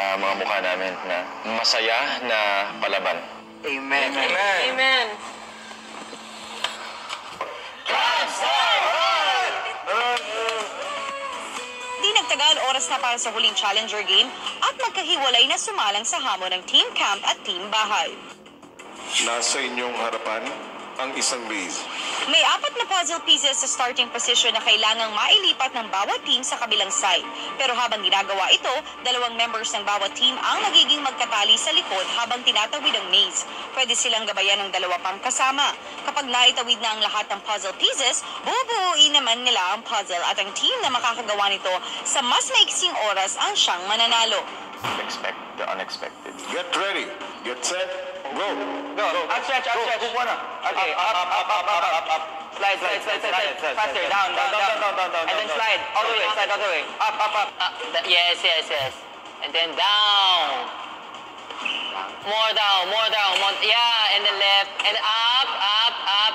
ah, mga mukha namin na masaya na palaban. Amen. Amen. Di nagtagal oras na para sa huling Challenger game at magkahiwalay na sumalang sa hamon ng Team Camp at Team Bahay. Nasa inyong harapan ang isang maze. May apat na puzzle pieces sa starting position na kailangang mailipat ng bawat team sa kabilang side. Pero habang ginagawa ito, dalawang members ng bawat team ang nagiging magkatali sa likod habang tinatawid ang maze. Pwede silang gabayan ng dalawa pang kasama. Kapag naitawid na ang lahat ng puzzle pieces, bubuuin naman nila ang puzzle at ang team na makakagawa nito sa mas maiksing oras ang siyang mananalo. Expect the unexpected. Get ready. Get set. Go. Go. Up stretch, up Outstretch, outstretch. Okay, up, up, up, up, up, up, up. Slide, slide, slide, slide, slide. Faster, down, down, down, down, down, down. And then slide, all the way, slide all the way. Up, up, up. Uh, yes, yes, yes. And then down. More down, more down, more. Yeah, and then left, and up, up, up.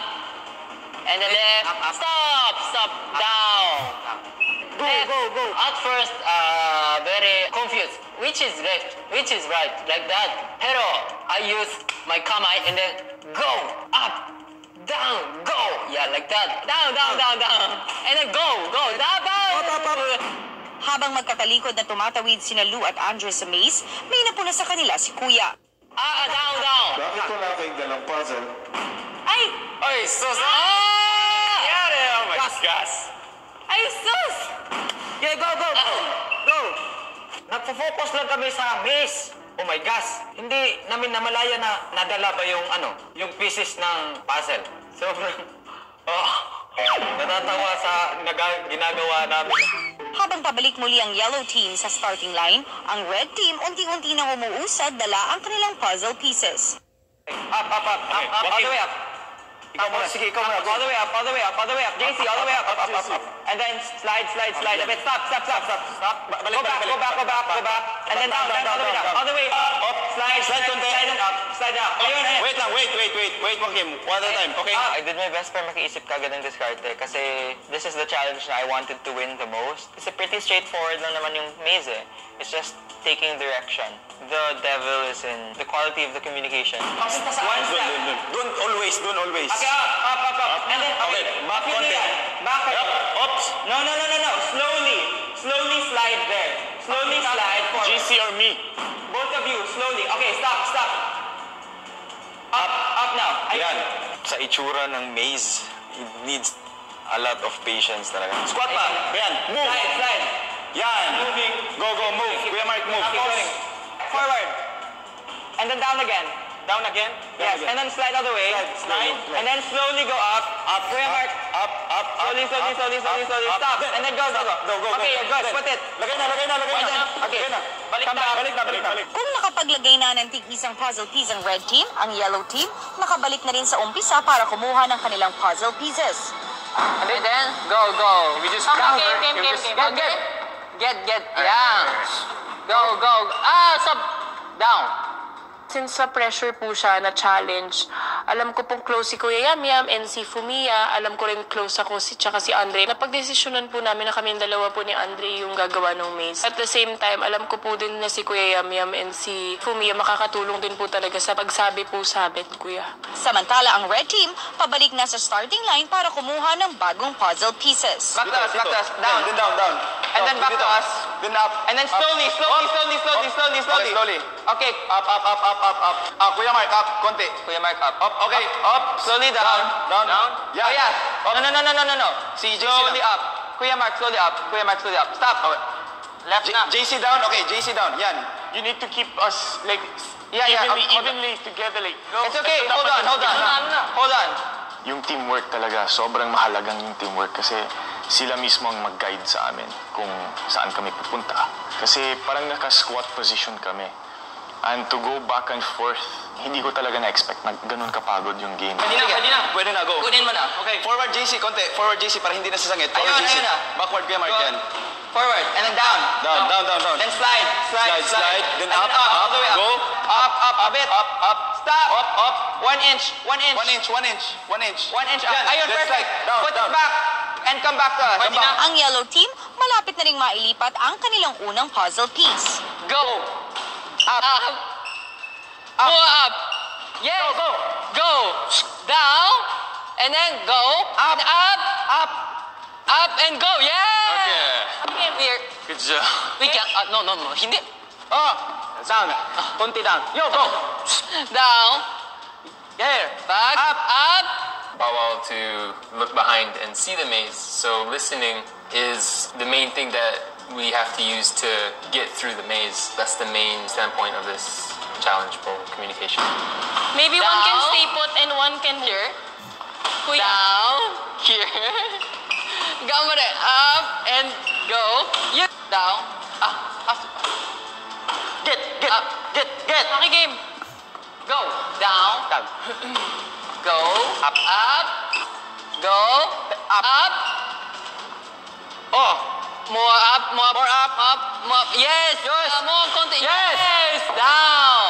And then left. Stop, stop, down. Go, Left. go, go. At first, uh, very confused. Which is left, which is right, like that. Pero I use my kamai and then go, up, down, go. Yeah, like that. Down, down, down, down. And then go, go, down, down. Up, up, up. Habang magkatalikod na tumatawid sina Lou at Andrew sa maze, may napuna sa kanila si Kuya. Ah, ah, down, down. Bakit wala kayong dalang puzzle? Ay! Ay, sus! Ah! Yari! Oh my Gas. gosh! Ay, sus! Yeah, go, go, go. Go. Nagpo-focus lang kami sa maze. Oh my gosh. Hindi namin namalaya na nadala pa yung ano, yung pieces ng puzzle. Sobrang, oh, natatawa sa naga- ginagawa namin. Habang pabalik muli ang yellow team sa starting line, ang red team unti-unti nang umuusad dala ang kanilang puzzle pieces. Up, up, up, up, up, all the way up. Ikaw muna, sige, ikaw muna. All the way up, all the way up, all the way up. JC, all the way up, up, up, up, up. And then slide, slide, slide a bit. Stop, stop, stop, stop, stop. Go back, go back, go back, go back. And then down, down, all the way down. All the way up, up, slide, slide, slide, and up, slide up. Ayun. Wait lang, wait, wait, wait. Wait, Joaquin. One at a time, okay? Ah, I did my best para makiisip kagad ng diskarte kasi this is the challenge na I wanted to win the most. It's a pretty straightforward lang naman yung maze eh. It's just taking direction. The devil is in the quality of the communication. Papunta sa One, one dun, step. dun, dun. Dun, always, dun, always. Okay, up, up, up, up. And then, okay, back konti. Up, oops. No, no, no, no, no. Slowly. Slowly slide there. Slowly slide forward. GC or me? Both of you, slowly. Okay, stop, stop. Up, up now. Ayun. Yan. Sa itsura ng maze, it needs a lot of patience talaga. Squat pa. Yan. Move. Slide, slide. Yan. Moving. Go, go, move. Kuya Mark, move. Going. Forward. And then down again. Down again. Yes, and then slide all the way. Slide, slide, slide. And then slowly go up. Up, Kuya up, Mark. up, up, up, Slowly, slowly, up, slowly, slowly, slowly. up. Stop. And then go, go, go. Go, go, go. Okay, go. Put it. Lagay na, lagay na, lagay na. Okay. Balik na. Balik na, balik na. Kung nakapaglagay na ng tig-isang puzzle piece ang red team, ang yellow team, nakabalik na rin sa umpisa para kumuha ng kanilang puzzle pieces. And then, go, go. We just Okay, down, game, game, game. Get, get. Get, get. Yeah. Go, go. Ah, stop. Down. Since sa pressure po siya na challenge, alam ko pong close si Kuya Yam Yam and si Fumia. Alam ko rin close ako si tsaka si Andre. Napagdesisyonan po namin na kami dalawa po ni Andre yung gagawa ng maze. At the same time, alam ko po din na si Kuya Yam Yam and si Fumia makakatulong din po talaga sa pagsabi po sa amin, Kuya. Samantala ang red team, pabalik na sa starting line para kumuha ng bagong puzzle pieces. Back to us, back to us. Down. Down, down. And then back to us. Then up. And then slowly, slowly, slowly, slowly, slowly, slowly. Okay, slowly. Okay. Up, up, up, up, up, up. Ah, Kuya Mark, up. Konti. Kuya Mark, up. Up, okay. Up. Slowly down. Down. Down. Yeah. Oh, yeah. No, no, no, no, no, no, no. Si JC Slowly up. Kuya Mark, slowly up. Kuya Mark, slowly up. Stop. Okay. Left J- na. JC down. Okay, JC down. Yan. You need to keep us like Yeah, yeah, evenly, up- on. evenly together. Like, It's okay. Hold on, hold on. Hold on. Yung teamwork talaga, sobrang mahalagang yung teamwork kasi sila mismo ang mag-guide sa amin kung saan kami pupunta. Kasi parang naka-squat position kami. And to go back and forth, hindi ko talaga na-expect na ganun kapagod yung game. Pwede na, pwede na. Pwede na, go. Kunin mo na. Okay. Forward JC, konti. Forward JC para hindi na sasangit. Forward Ayun, JC. ayun na. Backward Kuya Mark Go. yan. Forward. And then down. Down, down, down, down. Then slide. Slide, Slide, slide. Then And up, All up, the way up. go. Up, up, a bit. Up, up. Stop. Up, up. One inch. One inch. One inch, one inch, one inch. One inch up. Ayun, then perfect. slide. Down, Put down. it back. And come back to us. Pwede na. Ang yellow team, malapit na ring mailipat ang kanilang unang puzzle piece. Go. Up. More up. Yes. Go, go. Go. Down. And then go. Up. And up. Up. Up and go. Yeah. Okay. We're, Good job. we can, uh, no, no, no. Hindi. Oh, down. Konti down. Yo, go. Down. Here. Back. Up. Up. Powwow to look behind and see the maze. So listening is the main thing that we have to use to get through the maze. That's the main standpoint of this challenge for communication. Maybe one can stay put and one can Here. Kuya. Down. Here. Gamare. Up and go. Yeah. Down. Ah. Up. Get, get, Up. get, get. Okay, game. Go. Down. Down. Go. Up. Up. Go. Up. Up. Oh, More up. More up. More up. Up. More up. Yes. Yes. Uh, more content. Yes. Yes. Down.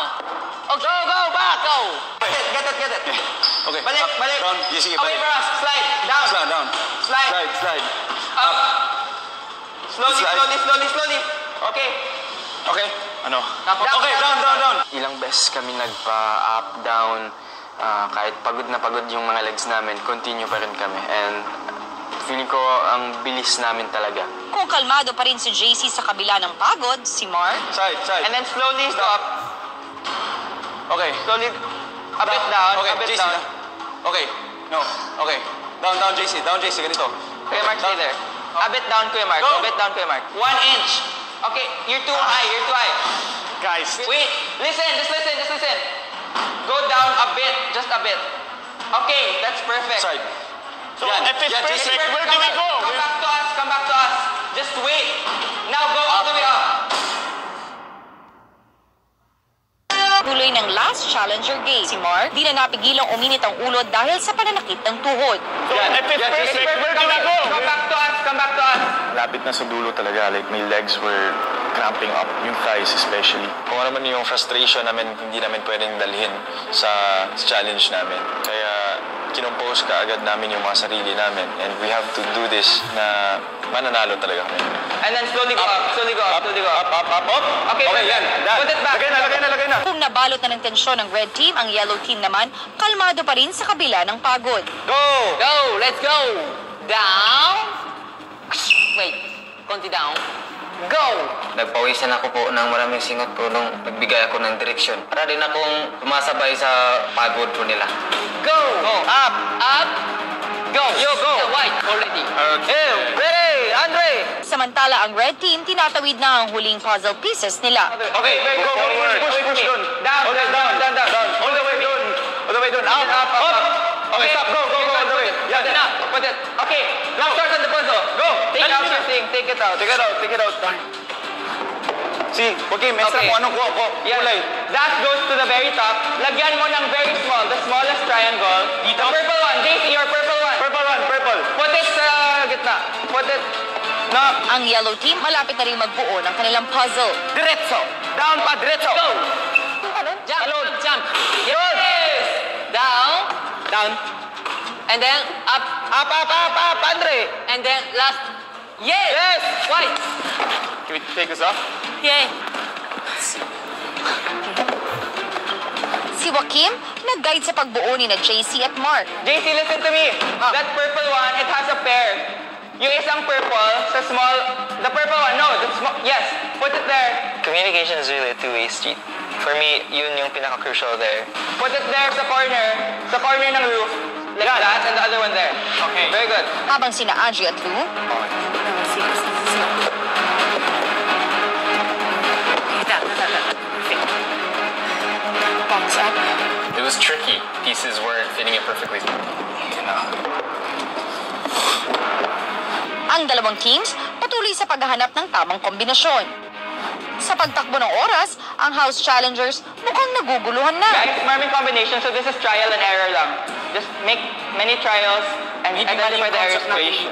oh, go, go, back. Go. Get it, get it. Okay. Balik, up, balik. Down. Yes, sige, Away balik. for us. Slide. Down. Down, down. Slide. Slide, slide. Up. Slowly, Slide. slowly, slowly, slowly. Okay. Okay. Ano? Down, Okay, down, down, down. Ilang beses kami nagpa-up, down, ah, kahit pagod na pagod yung mga legs namin, continue pa rin kami. And feeling ko ang bilis namin talaga. Kung kalmado pa rin si JC sa kabila ng pagod, si Mark, Side, side. And then slowly stop. Okay. Slowly. A bit down. Okay, A bit JC. down. na. Okay. No. Okay. Down, down, JC. Down, JC. Ganito. Kuya Mark, stay there. A bit down, Kuya Mark. Go. A bit down, Kuya Mark. One inch. Okay, you're too high. You're too high. Guys, Wait, listen, just listen, just listen. Go down a bit, just a bit. Okay, that's perfect. Side. so Yan, if it's yan, perfect, JC. where do we go? Come back to us, come back to us. Just wait. Now go all the way up. tuloy ng last challenger game. Si Mark, di na napigilang uminit ang ulo dahil sa pananakit ng tuhod. Yan, if it's Yan, perfect, JC. where do we go? come back to us, come back to us. Lapit na sa dulo talaga, like my legs were cramping up, yung thighs especially. Kung ano man yung frustration namin, hindi namin pwedeng dalhin sa, sa challenge namin. Kaya kinompose ka agad namin yung mga sarili namin and we have to do this na mananalo talaga kami. And then slowly go up, slowly go up, slowly go up. Up, up, up. Okay, Okay, perfect. yan. Done. Put it back. Lagay na, lagay na, lagay na. Kung nabalot na ng tensyon ng red team, ang yellow team naman, kalmado pa rin sa kabila ng pagod. Go! Go. Let's go. Down. Wait. Konti down. Go. Nagpawisan ako po ng maraming singot po nung nagbigay ako ng direksyon. Para din akong sumasabay sa pagod po nila. Go. Go, up. Up. Go. Yo, go. The white already. Hey, ready, Andre. Samantala ang red team, tinatawid na ang huling puzzle pieces nila. Okay, go, forward. Push, push, doon. Down, All the way down, down, down, down. All the way down. All the way down. Up, Up, up, up. Okay, stop. Go, go, go, all the way. Yan. It up. Put it. Okay. Now start on the puzzle. Go. Take out your thing. Take it out. Take it out, take it out. See, okay, mestra Okay. kung anong ko, ko, Yes. kulay. That goes to the very top. Lagyan mo ng very small, the smallest triangle. Dito? The purple one. JC, your purple one. Purple one, purple. Put it sa gitna. Put it Na, Ang yellow team malapit na rin magbuo ng kanilang puzzle. diretso. Down pa, diretso. Go. Jump. Jump. Jump. Yes. Down. Down. And then up. Up, up, up, up, Andre. And then last. Yes. Yes. White. can we take this off? Yay. Si Joaquim, nag-guide sa pagbuo ni na JC at Mark. JC, listen to me. That purple one, it has a pair. Yung isang purple sa small, the purple one, no, the small, yes, put it there. Communication is really a two-way street. For me, yun yung pinaka-crucial there. Put it there sa corner, sa corner ng roof, like that, and the other one there. Okay. Very good. Habang sina Angie at Lou, was tricky. Pieces weren't fitting it perfectly. ang dalawang teams patuloy sa paghahanap ng tamang kombinasyon. Sa pagtakbo ng oras, ang house challengers mukhang naguguluhan na. Guys, maraming combination, so this is trial and error lang. Just make many trials and identify the errors. Okay.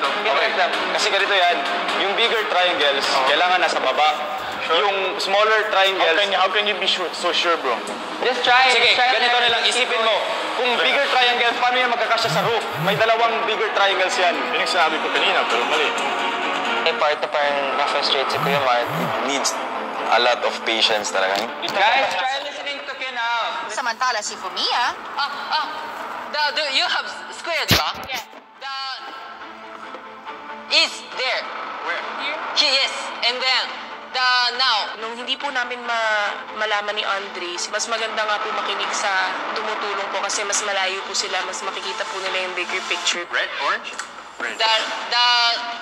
Kasi ganito yan, yung bigger triangles, kailangan nasa baba. Yung smaller triangles, How can, how can you be sure, so sure, bro? Just try. Sige, try ganito na lang, isipin mo. Kung bigger triangles, paano yan magkakasya sa roof? May dalawang bigger triangles yan. Yun yung sinabi ko kanina, pero mali. May part na parang na-frustrate si Kuya Mark. Needs a lot of patience talaga. Guys, try listening to Ken out. Samantala si Fumiya, Ah, ah. The, the, you have square, di ba? Yeah. The is there. Here? He is. And then, the now. Nung hindi po namin ma malaman ni Andre, mas maganda nga po makinig sa tumutulong po kasi mas malayo po sila, mas makikita po nila yung bigger picture. Red, orange? Red. The, the,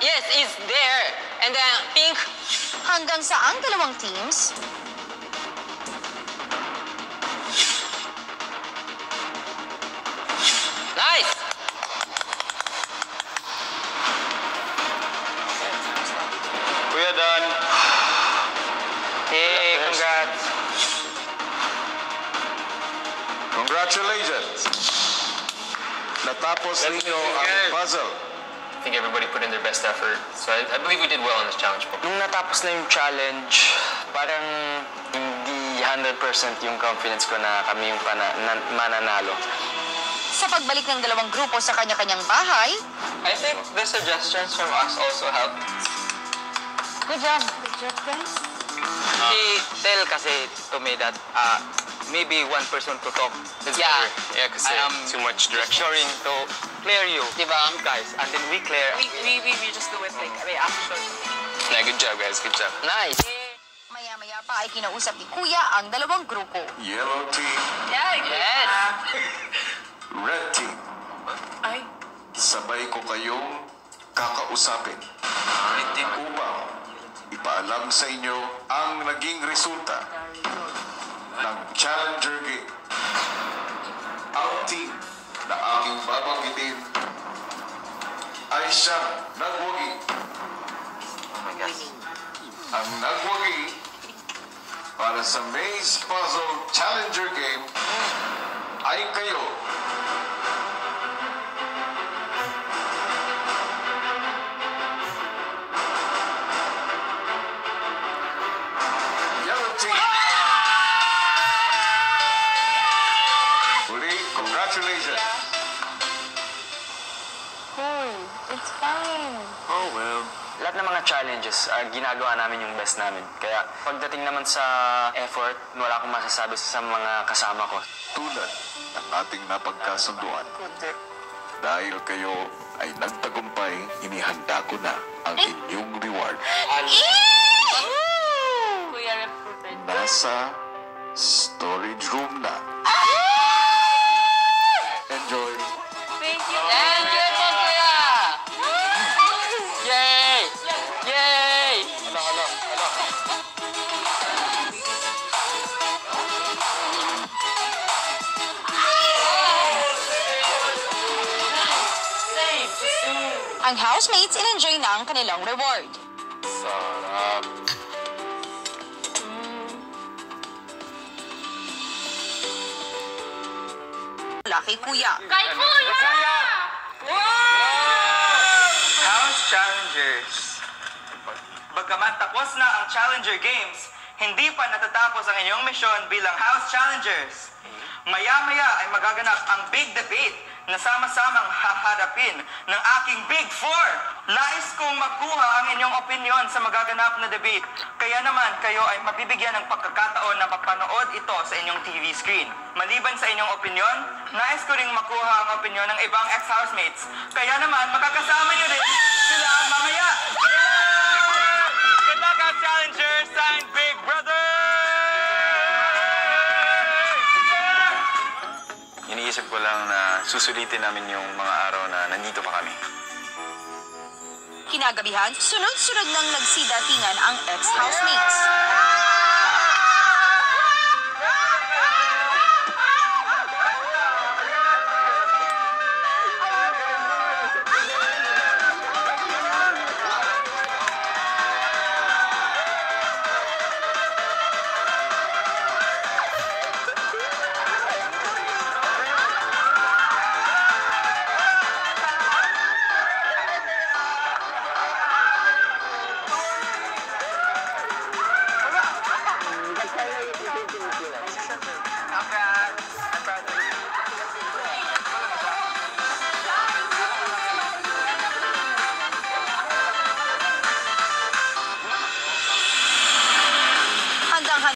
yes, is there. And then, pink. hanggang sa ang dalawang teams Nice. Congratulations! Natapos ninyo ang puzzle. I think everybody put in their best effort. So I, I believe we did well in this challenge. Nung natapos na yung challenge, parang hindi 100% yung confidence ko na kami yung pana, na, mananalo. sa pagbalik ng dalawang grupo sa kanya-kanyang bahay, I think the suggestions from us also helped. Good job. He tell kasi to me that uh, maybe one person to talk. Yeah. Yeah, because I am too much direction. ensuring to clear you, Diba? you guys, and then we clear. We, we, we, we just do it like, I mean, action. Yeah, good job, guys. Good job. Nice. maya-maya pa ay kinausap ni Kuya ang dalawang grupo. Yellow team, Yeah, Yes. red team. Ay, Sabay ko kayong kakausapin. Upang ipaalam sa inyo ang naging resulta Challenger Game. Ang team na aking babanggitin ay siyang nagwagi. Ang nagwagi para sa Maze Puzzle Challenger Game ay kayo. Challenges, ah, ginagawa namin yung best namin. Kaya pagdating naman sa effort, wala akong masasabi sa mga kasama ko. Tulad ng ating napagkasunduan. Dahil kayo ay nagtagumpay, inihanda ko na ang inyong reward. Recruited. Nasa storage room na. Ang housemates in-enjoy na ang kanilang reward. Sarap. Mula kay Kuya. Kay Kuya! House Challengers. Bagaman tapos na ang Challenger Games, hindi pa natatapos ang inyong misyon bilang House Challengers. Maya-maya ay magaganap ang big debate na sama-samang haharapin ng aking Big Four. Nais kong makuha ang inyong opinion sa magaganap na debate. Kaya naman kayo ay mabibigyan ng pagkakataon na mapanood ito sa inyong TV screen. Maliban sa inyong opinion, nais ko ring makuha ang opinion ng ibang ex-housemates. Kaya naman, makakasama niyo rin sila mamaya. Good luck, House Challengers! Signed, Iniisip ko lang na susulitin namin yung mga araw na nandito pa kami. Kinagabihan, sunod-sunod nang nagsidatingan ang ex-housemates.